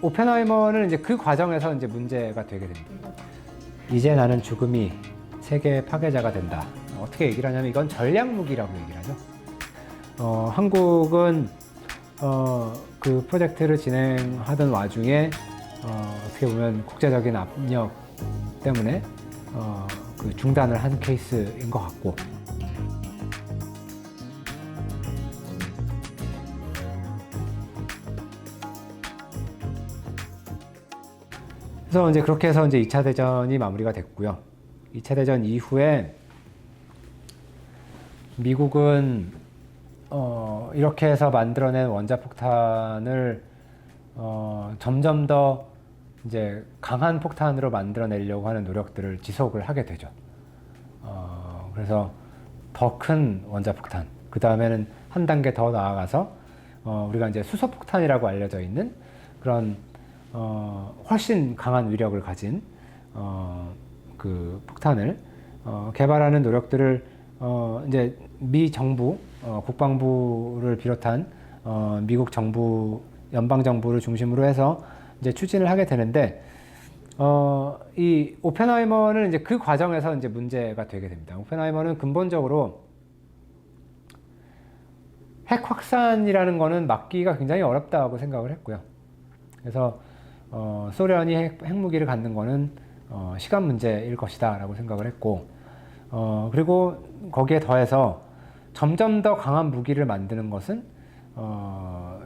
오펜하이머는 이제 그 과정에서 이제 문제가 되게 됩니다. 이제 나는 죽음이 세계의 파괴자가 된다. 어떻게 얘기를 하냐면 이건 전략 무기라고 얘기를 하죠. 어, 한국은 어, 그 프로젝트를 진행하던 와중에 어, 어떻게 보면 국제적인 압력 때문에 어, 그 중단을 한 케이스인 것 같고 그래서 이제 그렇게 해서 이제 2차 대전이 마무리가 됐고요. 2차 대전 이후에 미국은 어, 이렇게 해서 만들어낸 원자폭탄을 어, 점점 더 이제 강한 폭탄으로 만들어내려고 하는 노력들을 지속을 하게 되죠. 어, 그래서 더 큰 원자폭탄, 그 다음에는 한 단계 더 나아가서 어, 우리가 이제 수소폭탄이라고 알려져 있는 그런 어, 훨씬 강한 위력을 가진 어, 그 폭탄을 어, 개발하는 노력들을 어, 이제 미 정부 어, 국방부를 비롯한 어, 미국 정부 연방 정부를 중심으로 해서 이제 추진을 하게 되는데 어, 이 오펜하이머는 이제 그 과정에서 이제 문제가 되게 됩니다. 오펜하이머는 근본적으로 핵 확산이라는 거는 막기가 굉장히 어렵다고 생각을 했고요. 그래서 어, 소련이 핵, 핵무기를 갖는 거는 어, 시간 문제일 것이다라고 생각을 했고 어, 그리고 거기에 더해서 점점 더 강한 무기를 만드는 것은 어,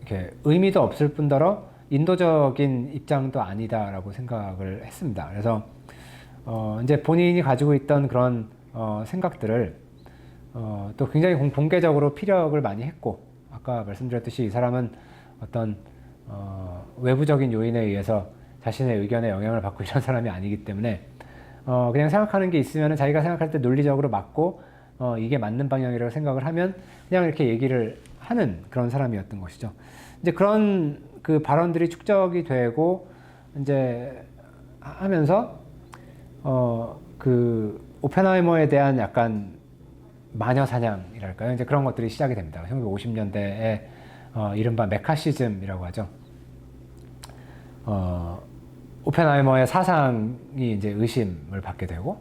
이렇게 의미도 없을 뿐더러 인도적인 입장도 아니다라고 생각을 했습니다. 그래서 어, 이제 본인이 가지고 있던 그런 어, 생각들을 어, 또 굉장히 공, 공개적으로 피력을 많이 했고 아까 말씀드렸듯이 이 사람은 어떤 어, 외부적인 요인에 의해서 자신의 의견에 영향을 받고 이런 사람이 아니기 때문에 어, 그냥 생각하는 게 있으면 자기가 생각할 때 논리적으로 맞고 어, 이게 맞는 방향이라고 생각을 하면 그냥 이렇게 얘기를 하는 그런 사람이었던 것이죠. 이제 그런 그 발언들이 축적이 되고 이제 하면서 어, 그 오펜하이머에 대한 약간 마녀 사냥이랄까요? 이제 그런 것들이 시작이 됩니다. 1950년대에 어, 이른바 메카시즘이라고 하죠. 어, 오펜하이머의 사상이 이제 의심을 받게 되고,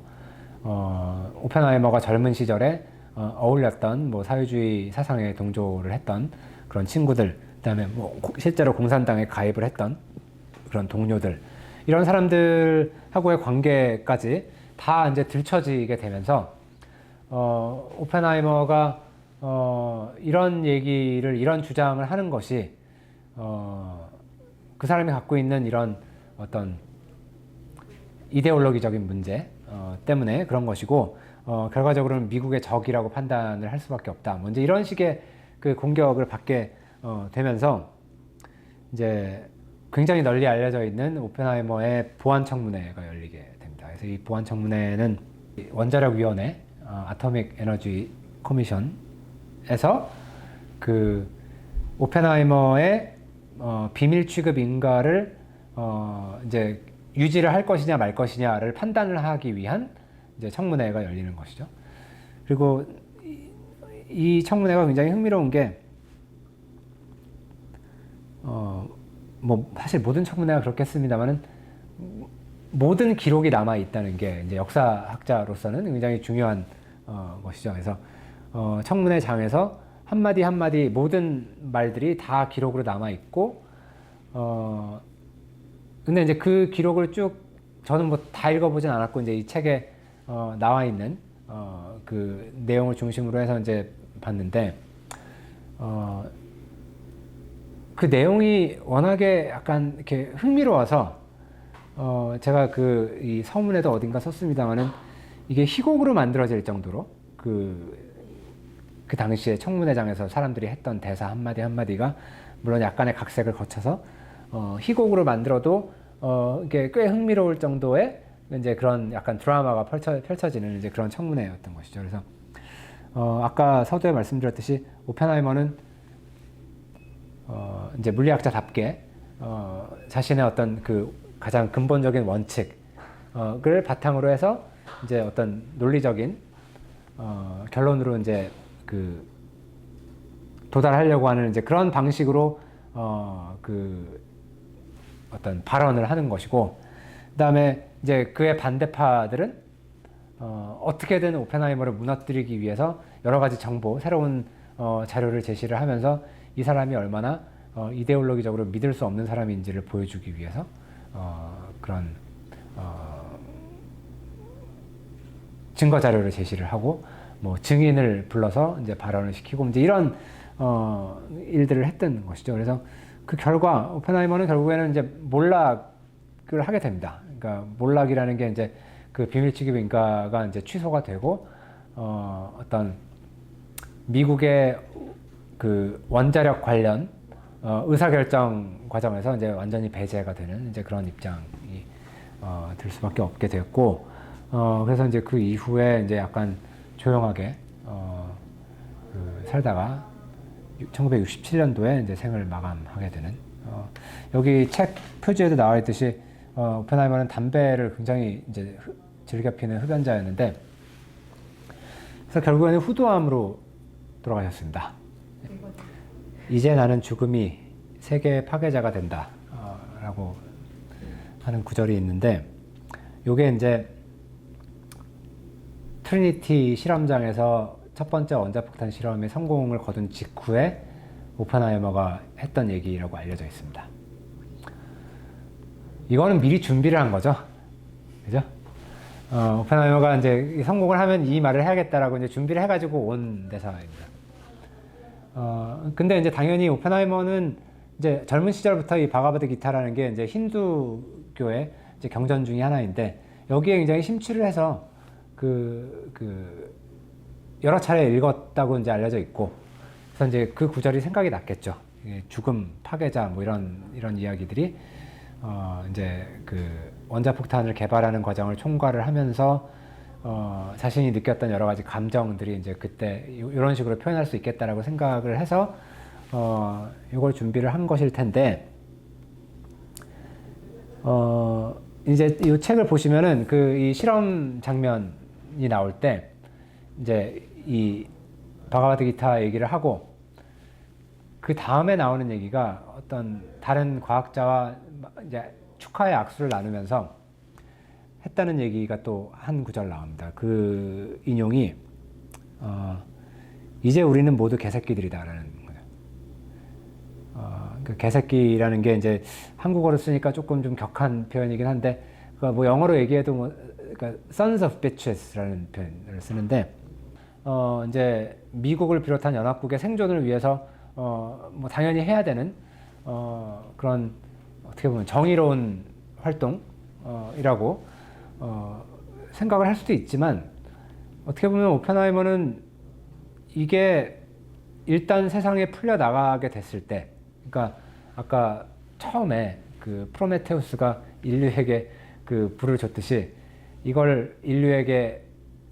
어, 오펜하이머가 젊은 시절에 어, 어울렸던 뭐 사회주의 사상에 동조를 했던 그런 친구들, 그다음에 뭐 고- 실제로 공산당에 가입을 했던 그런 동료들 이런 사람들하고의 관계까지 다 이제 들춰지게 되면서 어, 오펜하이머가 어, 이런 얘기를 이런 주장을 하는 것이 어, 그 사람이 갖고 있는 이런 어떤 이데올로기적인 문제 어, 때문에 그런 것이고 어, 결과적으로는 미국의 적이라고 판단을 할 수밖에 없다. 먼저 이런 식의 그 공격을 받게 어, 되면서 이제 굉장히 널리 알려져 있는 오펜하이머의 보안 청문회가 열리게 됩니다. 그래서 이 보안 청문회는 원자력 위원회 어, 아토믹 에너지 커미션에서 그 오펜하이머의 어, 비밀 취급 인가를 어, 이제 유지를 할 것이냐 말 것이냐를 판단을 하기 위한 이제 청문회가 열리는 것이죠. 그리고 이, 이 청문회가 굉장히 흥미로운 게 어, 뭐 사실 모든 청문회가 그렇겠습니다만은 모든 기록이 남아 있다는 게 이제 역사학자로서는 굉장히 중요한 어, 것이죠. 그래서 어, 청문회 장에서 한 마디 한 마디 모든 말들이 다 기록으로 남아 있고 어, 근데 이제 그 기록을 쭉 저는 뭐 다 읽어보진 않았고 이제 이 책에 어, 나와 있는 어, 그 내용을 중심으로 해서 이제 봤는데 어, 그 내용이 워낙에 약간 이렇게 흥미로워서 어, 제가 그 이 서문에도 어딘가 썼습니다만은 이게 희곡으로 만들어질 정도로 그, 그 당시에 청문회장에서 사람들이 했던 대사 한마디 한마디가 물론 약간의 각색을 거쳐서 어, 희곡으로 만들어도 어, 이게 꽤 흥미로울 정도의 이제 그런 약간 드라마가 펼쳐, 펼쳐지는 이제 그런 청문회였던 것이죠. 그래서 어, 아까 서두에 말씀드렸듯이 오펜하이머는 어, 이제 물리학자답게 어, 자신의 어떤 그 가장 근본적인 원칙을 바탕으로 해서 이제 어떤 논리적인 어, 결론으로 이제 그 도달하려고 하는 이제 그런 방식으로 어, 그 어떤 발언을 하는 것이고 그다음에 이제 그의 반대파들은 어, 어떻게든 오펜하이머를 무너뜨리기 위해서 여러 가지 정보, 새로운 어, 자료를 제시를 하면서 이 사람이 얼마나 어, 이데올로기적으로 믿을 수 없는 사람인지를 보여주기 위해서 어, 그런 어, 증거 자료를 제시를 하고 뭐 증인을 불러서 이제 발언을 시키고 이제 이런 어, 일들을 했던 것이죠. 그래서 그 결과 오펜하이머는 결국에는 이제 몰락을 하게 됩니다. 그러니까 몰락이라는 게 이제 그 비밀 취급 인가가 이제 취소가 되고 어, 어떤 미국의 그 원자력 관련 어, 의사결정 과정에서 이제 완전히 배제가 되는 이제 그런 입장이 어, 들 수밖에 없게 되었고 어, 그래서 이제 그 이후에 이제 약간 조용하게 어, 그 살다가 1967년도에 이제 생을 마감하게 되는 어, 여기 책 표지에도 나와 있듯이 어, 오펜하이머는 담배를 굉장히 이제 흡- 즐겨 피는 흡연자였는데 그래서 결국에는 후두암으로 돌아가셨습니다. 이제 나는 죽음이 세계의 파괴자가 된다. 어, 라고 하는 구절이 있는데, 요게 이제 트리니티 실험장에서 첫 번째 원자폭탄 실험에 성공을 거둔 직후에 오펜하이머가 했던 얘기라고 알려져 있습니다. 이거는 미리 준비를 한 거죠. 그죠? 어, 오펜하이머가 이제 성공을 하면 이 말을 해야겠다라고 이제 준비를 해가지고 온 대사입니다. 어, 근데 이제 당연히 오펜하이머는 이제 젊은 시절부터 이 바가바드 기타라는 게 이제 힌두교의 이제 경전 중의 하나인데 여기에 굉장히 심취를 해서 그, 그, 여러 차례 읽었다고 이제 알려져 있고 그래서 이제 그 구절이 생각이 났겠죠. 죽음, 파괴자 뭐 이런, 이런 이야기들이 어, 이제 그 원자폭탄을 개발하는 과정을 총괄을 하면서 어, 자신이 느꼈던 여러 가지 감정들이 이제 그때 요- 이런 식으로 표현할 수 있겠다라고 생각을 해서 어, 이걸 준비를 한 것일 텐데 어, 이제 이 책을 보시면은 그 이 실험 장면 이 나올 때 이제 이 바가바드 기타 얘기를 하고 그 다음에 나오는 얘기가 어떤 다른 과학자와 이제 축하의 악수를 나누면서 했다는 얘기가 또 한 구절 나옵니다. 그 인용이 어, 이제 우리는 모두 개새끼들이다라는 거예요. 어, 그 개새끼라는 게 이제 한국어로 쓰니까 조금 좀 격한 표현이긴 한데 그뭐 영어로 얘기해도 뭐 그러니까 sons of bitches라는 표현을 쓰는데 어, 이제 미국을 비롯한 연합국의 생존을 위해서 어, 뭐 당연히 해야 되는 어, 그런 어떻게 보면 정의로운 활동이라고 어, 생각을 할 수도 있지만 어떻게 보면 오펜하이머는 이게 일단 세상에 풀려 나가게 됐을 때, 그러니까 아까 처음에 그 프로메테우스가 인류에게 그 불을 줬듯이 이걸 인류에게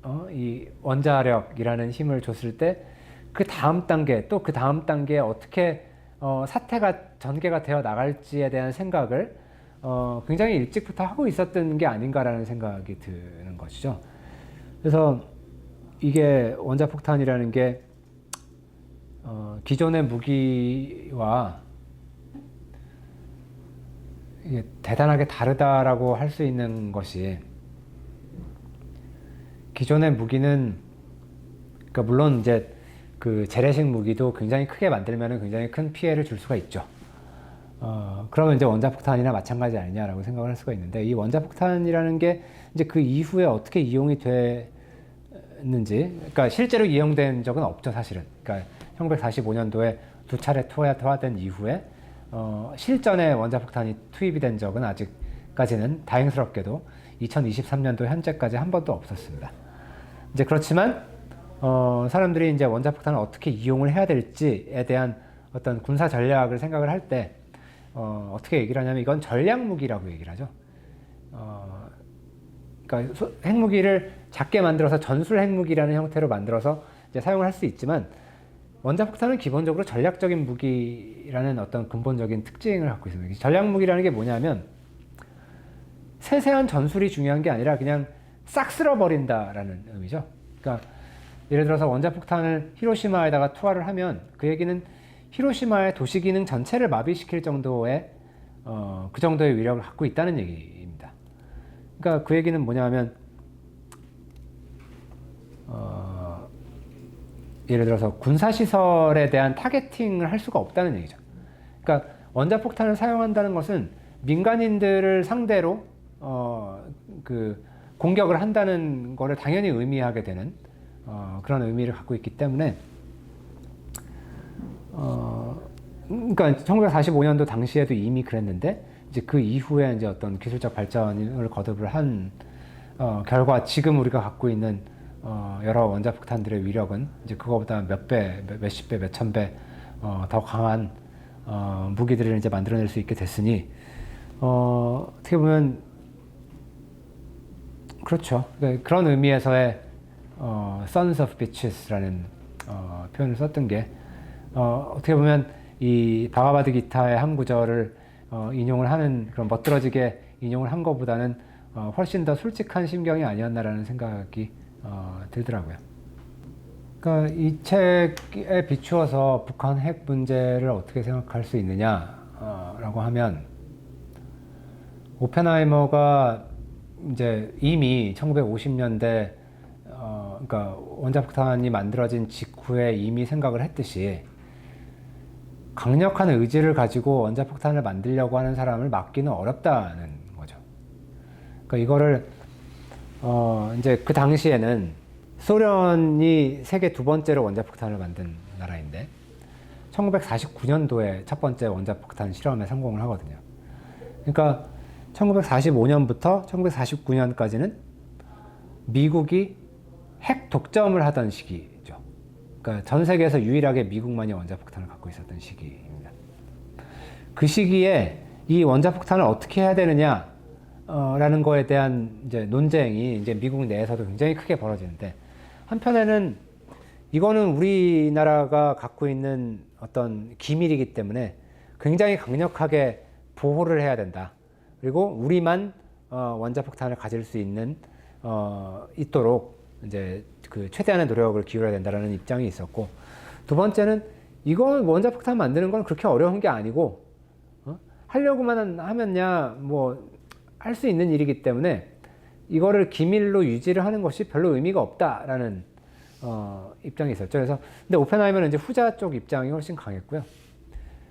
어, 이 원자력이라는 힘을 줬을 때 그 다음 단계 또 그 다음 단계에 어떻게 어, 사태가 전개가 되어 나갈지에 대한 생각을 어, 굉장히 일찍부터 하고 있었던 게 아닌가라는 생각이 드는 것이죠. 그래서 이게 원자폭탄이라는 게 어, 기존의 무기와 대단하게 다르다라고 할 수 있는 것이 기존의 무기는 그러니까 물론 이제 그 재래식 무기도 굉장히 크게 만들면 굉장히 큰 피해를 줄 수가 있죠. 어, 그러면 이제 원자폭탄이나 마찬가지 아니냐라고 생각을 할 수가 있는데 이 원자폭탄이라는 게 이제 그 이후에 어떻게 이용이 됐는지, 그러니까 실제로 이용된 적은 없죠 사실은. 그러니까 1945년도에 두 차례 투하, 투하된 이후에 어, 실전에 원자폭탄이 투입이 된 적은 아직까지는 다행스럽게도 2023년도 현재까지 한 번도 없었습니다. 이제 그렇지만 어, 사람들이 이제 원자폭탄을 어떻게 이용을 해야 될지에 대한 어떤 군사 전략을 생각을 할때 어, 어떻게 얘기를 하냐면 이건 전략 무기라고 얘기를 하죠. 어, 그러니까 소- 핵무기를 작게 만들어서 전술 핵무기라는 형태로 만들어서 이제 사용을 할 수 있지만 원자폭탄은 기본적으로 전략적인 무기라는 어떤 근본적인 특징을 갖고 있습니다. 이 전략 무기라는 게 뭐냐면 세세한 전술이 중요한 게 아니라 그냥 싹 쓸어버린다라는 의미죠. 그러니까 예를 들어서 원자폭탄을 히로시마에다가 투하를 하면 그 얘기는 히로시마의 도시 기능 전체를 마비시킬 정도의 어, 그 정도의 위력을 갖고 있다는 얘기입니다. 그러니까 그 얘기는 뭐냐면 어, 예를 들어서 군사 시설에 대한 타겟팅을 할 수가 없다는 얘기죠. 그러니까 원자폭탄을 사용한다는 것은 민간인들을 상대로 어, 그 공격을 한다는 것을 당연히 의미하게 되는 어, 그런 의미를 갖고 있기 때문에 어, 그러니까 1945년도 당시에도 이미 그랬는데 이제 그 이후에 이제 어떤 기술적 발전을 거듭을 한 어, 결과 지금 우리가 갖고 있는 어, 여러 원자폭탄들의 위력은 이제 그거보다 몇 배, 몇- 몇십 배, 몇천 배, 어, 더 강한 어, 무기들을 이제 만들어낼 수 있게 됐으니 어, 어떻게 보면 그렇죠. 네, 그런 의미에서의 어, Sons of Bitches라는 어, 표현을 썼던 게 어, 어떻게 보면 이 바가바드 기타의 한 구절을 어, 인용을 하는 그런 멋들어지게 인용을 한 것보다는 어, 훨씬 더 솔직한 심경이 아니었나라는 생각이 어, 들더라고요. 그러니까 이 책에 비추어서 북한 핵 문제를 어떻게 생각할 수 있느냐라고 하면 오펜하이머가 이제 이미 1950년대 어, 그러니까 원자폭탄이 만들어진 직후에 이미 생각을 했듯이 강력한 의지를 가지고 원자폭탄을 만들려고 하는 사람을 막기는 어렵다는 거죠. 그러니까 이거를 어, 이제 그 당시에는 소련이 세계 두 번째로 원자폭탄을 만든 나라인데 1949년도에 첫 번째 원자폭탄 실험에 성공을 하거든요. 그러니까 1945년부터 1949년까지는 미국이 핵 독점을 하던 시기죠. 그러니까 전 세계에서 유일하게 미국만이 원자폭탄을 갖고 있었던 시기입니다. 그 시기에 이 원자폭탄을 어떻게 해야 되느냐, 어, 라는 거에 대한 이제 논쟁이 이제 미국 내에서도 굉장히 크게 벌어지는데, 한편에는 이거는 우리나라가 갖고 있는 어떤 기밀이기 때문에 굉장히 강력하게 보호를 해야 된다. 그리고 우리만 어, 원자폭탄을 가질 수 있는 어, 있도록 이제 그 최대한의 노력을 기울여야 된다라는 입장이 있었고 두 번째는 이건 원자폭탄 만드는 건 그렇게 어려운 게 아니고 어? 하려고만 하면야 뭐 할 수 있는 일이기 때문에 이거를 기밀로 유지를 하는 것이 별로 의미가 없다라는 어, 입장이 있었죠. 그래서 근데 오펜하이머는 이제 후자 쪽 입장이 훨씬 강했고요.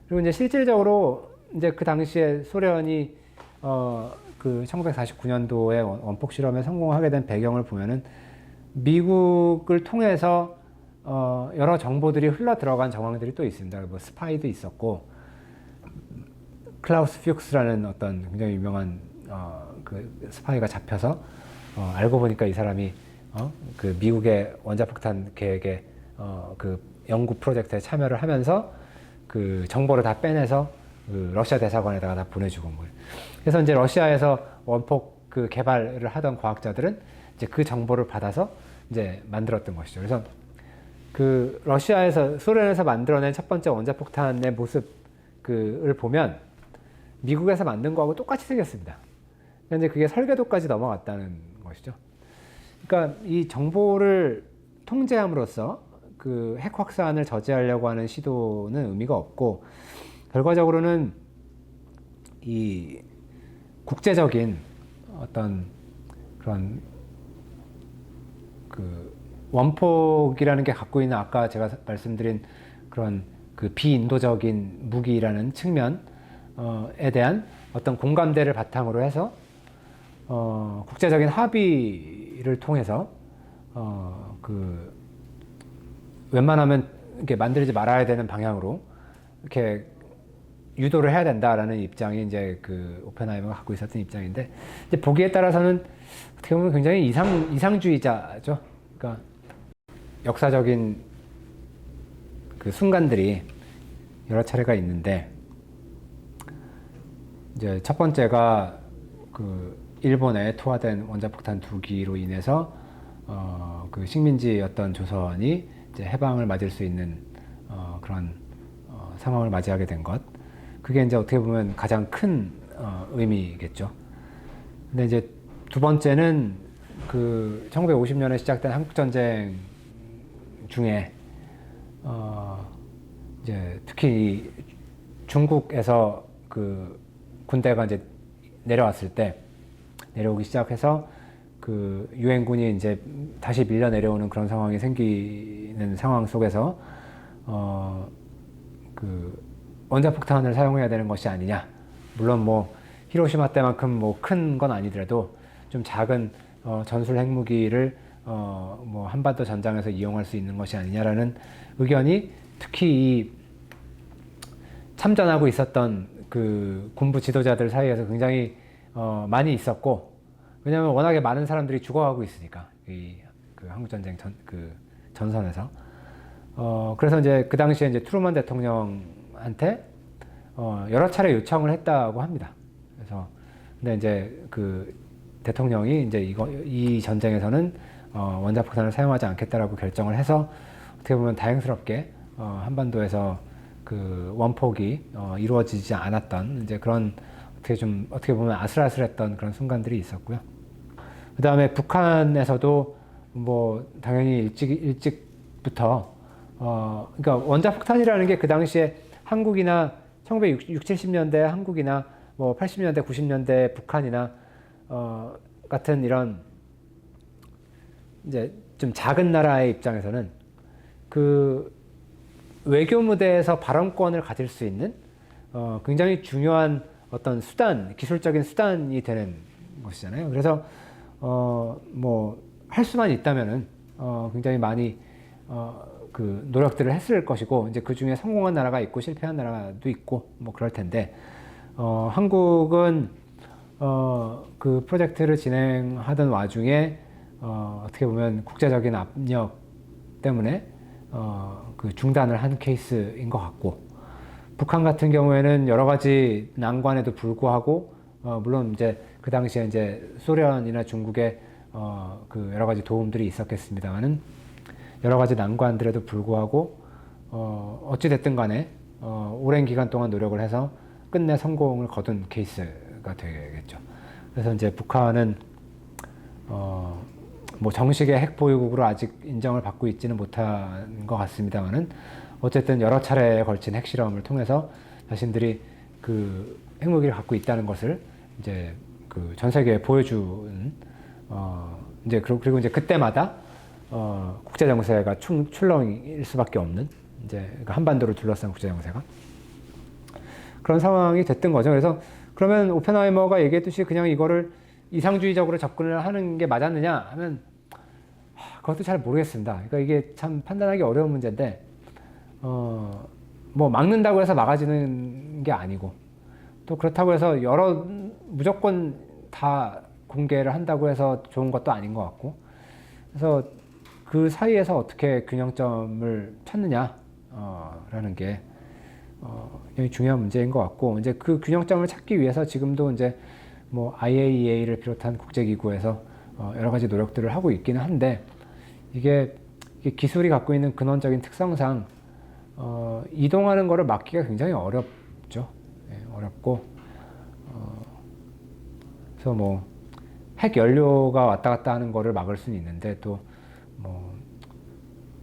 그리고 이제 실질적으로 이제 그 당시에 소련이 어, 그 1949년도에 원폭 실험에 성공하게 된 배경을 보면은 미국을 통해서 어, 여러 정보들이 흘러 들어간 정황들이 또 있습니다. 뭐 스파이도 있었고 클라우스 퓨크스라는 어떤 굉장히 유명한 어, 그 스파이가 잡혀서 어, 알고 보니까 이 사람이 어, 그 미국의 원자폭탄 계획에 어, 그 연구 프로젝트에 참여를 하면서 그 정보를 다 빼내서 그 러시아 대사관에다가 다 보내주고 뭐. 그래서 이제 러시아에서 원폭 그 개발을 하던 과학자들은 이제 그 정보를 받아서 이제 만들었던 것이죠. 그래서 그 러시아에서 소련에서 만들어낸 첫 번째 원자 폭탄의 모습 그를 보면 미국에서 만든 거하고 똑같이 생겼습니다. 근데 그게 설계도까지 넘어갔다는 것이죠. 그러니까 이 정보를 통제함으로써 그 핵 확산을 저지하려고 하는 시도는 의미가 없고 결과적으로는 이 국제적인 어떤 그런 그 원폭이라는 게 갖고 있는 아까 제가 말씀드린 그런 그 비인도적인 무기라는 측면에 대한 어떤 공감대를 바탕으로 해서 어, 국제적인 합의를 통해서 어, 그 웬만하면 이렇게 만들지 말아야 되는 방향으로 이렇게 유도를 해야 된다라는 입장이 이제 그 오펜하이머가 갖고 있었던 입장인데 이제 보기에 따라서는 어떻게 보면 굉장히 이상 이상주의자죠. 그러니까 역사적인 그 순간들이 여러 차례가 있는데 이제 첫 번째가 그 일본에 투하된 원자폭탄 두 기로 인해서 어, 그 식민지였던 조선이 이제 해방을 맞을 수 있는 어, 그런 어, 상황을 맞이하게 된 것. 그게 이제 어떻게 보면 가장 큰 어, 의미겠죠. 근데 이제 두 번째는 그 1950년에 시작된 한국 전쟁 중에 어, 이제 특히 이 중국에서 그 군대가 이제 내려왔을 때 내려오기 시작해서 그 유엔군이 이제 다시 밀려 내려오는 그런 상황이 생기는 상황 속에서 어그 원자폭탄을 사용해야 되는 것이 아니냐. 물론 뭐 히로시마 때만큼 뭐 큰 건 아니더라도 좀 작은 어 전술 핵무기를 어 뭐 한반도 전장에서 이용할 수 있는 것이 아니냐라는 의견이 특히 이 참전하고 있었던 그 군부 지도자들 사이에서 굉장히 어 많이 있었고 왜냐하면 워낙에 많은 사람들이 죽어가고 있으니까 이 그 한국 전쟁 전 그 전선에서 어 그래서 이제 그 당시에 이제 트루먼 대통령 한테 어 여러 차례 요청을 했다고 합니다. 그래서 근데 이제 그 대통령이 이제 이거 이 전쟁에서는 어 원자폭탄을 사용하지 않겠다라고 결정을 해서 어떻게 보면 다행스럽게 어 한반도에서 그 원폭이 어 이루어지지 않았던 이제 그런 어떻게 좀 어떻게 보면 아슬아슬했던 그런 순간들이 있었고요. 그 다음에 북한에서도 뭐 당연히 일찍 일찍부터 어 그러니까 원자폭탄이라는 게 그 당시에 한국이나 1960, 70년대 한국이나 뭐 80년대, 90년대 북한이나 어 같은 이런 이제 좀 작은 나라의 입장에서는 그 외교 무대에서 발언권을 가질 수 있는 어 굉장히 중요한 어떤 수단, 기술적인 수단이 되는 것이잖아요. 그래서 어 뭐 할 수만 있다면은 어 굉장히 많이 어 그 노력들을 했을 것이고 이제 그 중에 성공한 나라가 있고 실패한 나라도 있고 뭐 그럴 텐데 어 한국은 어 그 프로젝트를 진행하던 와중에 어 어떻게 보면 국제적인 압력 때문에 어 그 중단을 한 케이스인 것 같고 북한 같은 경우에는 여러 가지 난관에도 불구하고 어 물론 이제 그 당시에 이제 소련이나 중국의 어 그 여러 가지 도움들이 있었겠습니다만은 여러 가지 난관들에도 불구하고 어 어찌 됐든 간에 어 오랜 기간 동안 노력을 해서 끝내 성공을 거둔 케이스가 되겠죠. 그래서 이제 북한은 어 뭐 정식의 핵 보유국으로 아직 인정을 받고 있지는 못한 것 같습니다만은 어쨌든 여러 차례에 걸친 핵 실험을 통해서 자신들이 그 핵무기를 갖고 있다는 것을 이제 그 전 세계에 보여주는 어 이제 그리고 이제 그때마다 어 국제 정세가 출, 출렁일 수밖에 없는 이제 그러니까 한반도를 둘러싼 국제 정세가 그런 상황이 됐던 거죠. 그래서 그러면 오펜하이머가 얘기했듯이 그냥 이거를 이상주의적으로 접근을 하는 게 맞았느냐 하면 하, 그것도 잘 모르겠습니다. 그러니까 이게 참 판단하기 어려운 문제인데 어, 뭐 막는다고 해서 막아지는 게 아니고 또 그렇다고 해서 여러 무조건 다 공개를 한다고 해서 좋은 것도 아닌 것 같고 그래서 그 사이에서 어떻게 균형점을 찾느냐라는 어, 게 어, 굉장히 중요한 문제인 것 같고 이제 그 균형점을 찾기 위해서 지금도 이제 뭐 IAEA를 비롯한 국제기구에서 어, 여러 가지 노력들을 하고 있기는 한데 이게, 기술이 갖고 있는 근원적인 특성상 어, 이동하는 것을 막기가 굉장히 어렵죠. 예, 어렵고 어, 그래서 뭐 핵 연료가 왔다 갔다 하는 거를 막을 수는 있는데 또뭐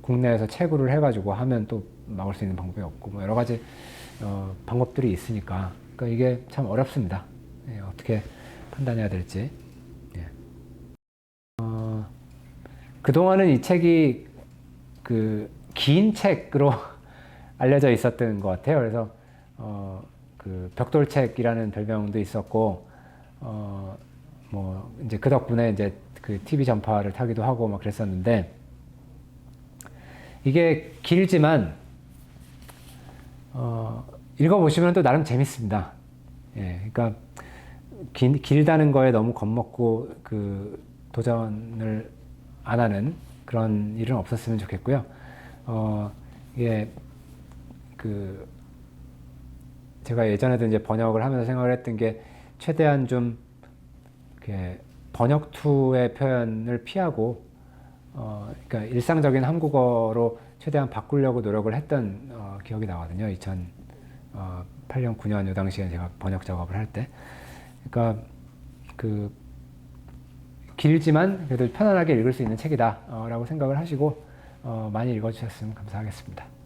국내에서 채굴을 해가지고 하면 또 막을 수 있는 방법이 없고 뭐 여러 가지 어, 방법들이 있으니까 그러니까 이게 참 어렵습니다. 예, 어떻게 판단해야 될지. 예. 어, 그 동안은 이 책이 그 긴 책으로 알려져 있었던 것 같아요. 그래서 어, 그 벽돌책이라는 별명도 있었고 어, 뭐 이제 그 덕분에 이제 그 TV 전파를 타기도 하고 막 그랬었는데 이게 길지만 어, 읽어보시면 또 나름 재밌습니다. 예, 그러니까 길, 길다는 거에 너무 겁먹고 그 도전을 안 하는 그런 일은 없었으면 좋겠고요. 어, 이게 그 제가 예전에도 이제 번역을 하면서 생각을 했던 게 최대한 좀 이렇게 번역 투의 표현을 피하고 어 그러니까 일상적인 한국어로 최대한 바꾸려고 노력을 했던 어, 기억이 나거든요. 2008년 9년 요 당시에 제가 번역 작업을 할 때, 그러니까 그 길지만 그래도 편안하게 읽을 수 있는 책이다라고 생각을 하시고 어, 많이 읽어주셨으면 감사하겠습니다.